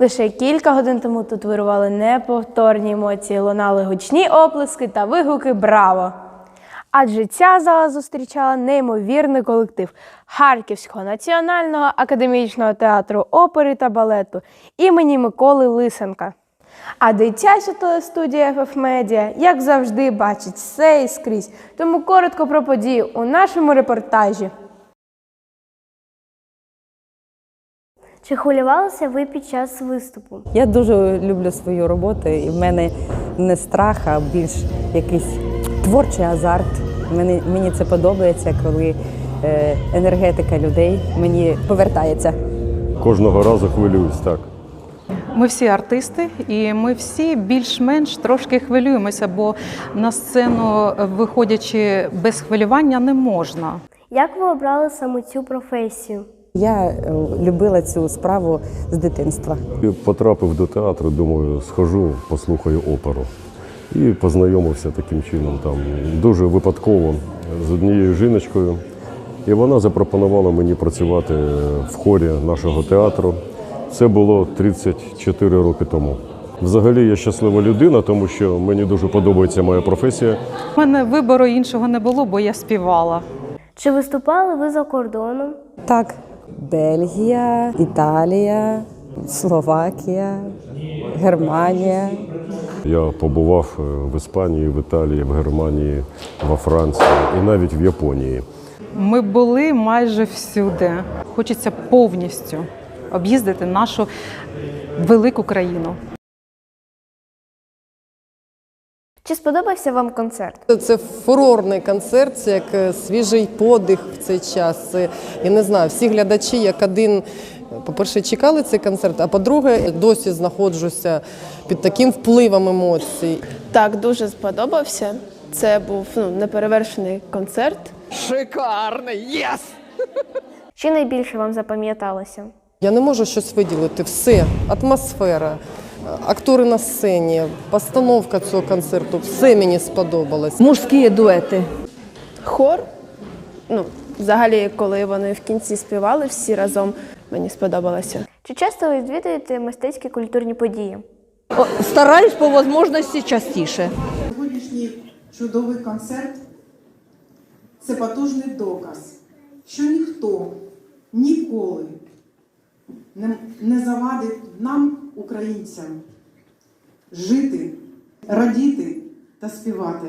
Лише кілька годин тому тут вирували неповторні емоції, лунали гучні оплески та вигуки Браво! Адже ця зала зустрічала неймовірний колектив Харківського національного академічного театру опери та балету імені Миколи Лисенка. А дитяча телестудія FF Media, як завжди, бачить все і скрізь. Тому коротко про подію у нашому репортажі. Чи хвилювалися ви під час виступу? Я дуже люблю свою роботу, і в мене не страх, а більш якийсь творчий азарт. Мені, мені це подобається, коли е, енергетика людей мені повертається. Кожного разу хвилююсь так. Ми всі артисти, і ми всі більш-менш трошки хвилюємося, бо на сцену, виходячи без хвилювання, не можна. Як ви обрали саме цю професію? Я е, любила цю справу з дитинства. І Потрапив до театру, думаю, схожу, послухаю оперу. І познайомився таким чином там дуже випадково з однією жіночкою. І вона запропонувала мені працювати в хорі нашого театру. Це було 34 роки тому. Взагалі я щаслива людина, тому що мені дуже подобається моя професія. У мене вибору іншого не було, бо я співала. Чи виступали ви за кордоном? Так, Бельгія, Італія, Словакія, Германія. Я побував е, в Іспанії, в Італії, в Германії, во Франції і навіть в Японії. Ми були майже всюди. Хочеться повністю об'їздити нашу велику країну. Чи сподобався вам концерт? Це фурорний концерт, це як е, свіжий подих в цей час. Це, я не знаю, всі глядачі як один, по-перше, чекали цей концерт, а по-друге, досі знаходжуся під таким впливом емоцій. Так, дуже сподобався. Це був ну, неперевершений концерт. Шикарний! Єс! Що найбільше вам запам'яталося? Я не можу щось виділити. Все, атмосфера, актори на сцені, постановка цього концерту, все мені сподобалось. Мужські дуети. Хор. Ну, взагалі, коли вони в кінці співали всі разом, мені сподобалося. Чи часто ви відвідуєте мистецькі культурні події? О, Стараюсь по можливості частіше. Сьогоднішній чудовий концерт це потужний доказ, що ніхто ніколи не, не завадить нам, українцям, жити, радіти та співати.